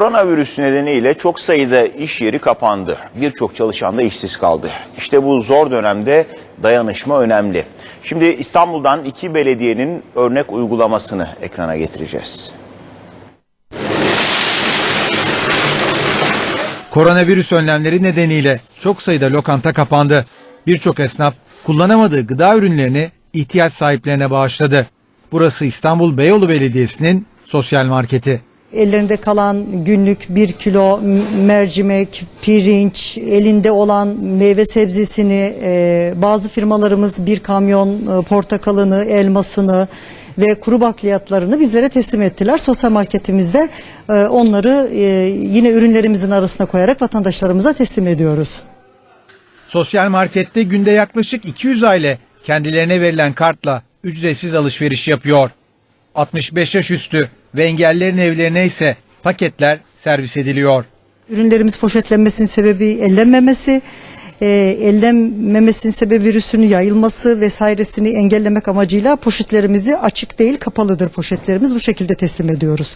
Koronavirüs nedeniyle çok sayıda iş yeri kapandı. Birçok çalışan da işsiz kaldı. İşte bu zor dönemde dayanışma önemli. Şimdi İstanbul'dan iki belediyenin örnek uygulamasını ekrana getireceğiz. Koronavirüs önlemleri nedeniyle çok sayıda lokanta kapandı. Birçok esnaf kullanamadığı gıda ürünlerini ihtiyaç sahiplerine bağışladı. Burası İstanbul Beyoğlu Belediyesi'nin sosyal marketi. Ellerinde kalan günlük bir kilo mercimek, pirinç, elinde olan meyve sebzesini, e, bazı firmalarımız bir kamyon e, portakalını, elmasını ve kuru bakliyatlarını bizlere teslim ettiler. Sosyal marketimizde e, onları yine ürünlerimizin arasına koyarak vatandaşlarımıza teslim ediyoruz. Sosyal markette günde yaklaşık 200 aile kendilerine verilen kartla ücretsiz alışveriş yapıyor. 65 yaş üstü ve engellerin evlerine ise paketler servis ediliyor. Ürünlerimiz poşetlenmesinin sebebi ellenmemesi, e, ellenmemesinin sebebi virüsün yayılması vesairesini engellemek amacıyla poşetlerimizi açık değil kapalıdır poşetlerimiz bu şekilde teslim ediyoruz.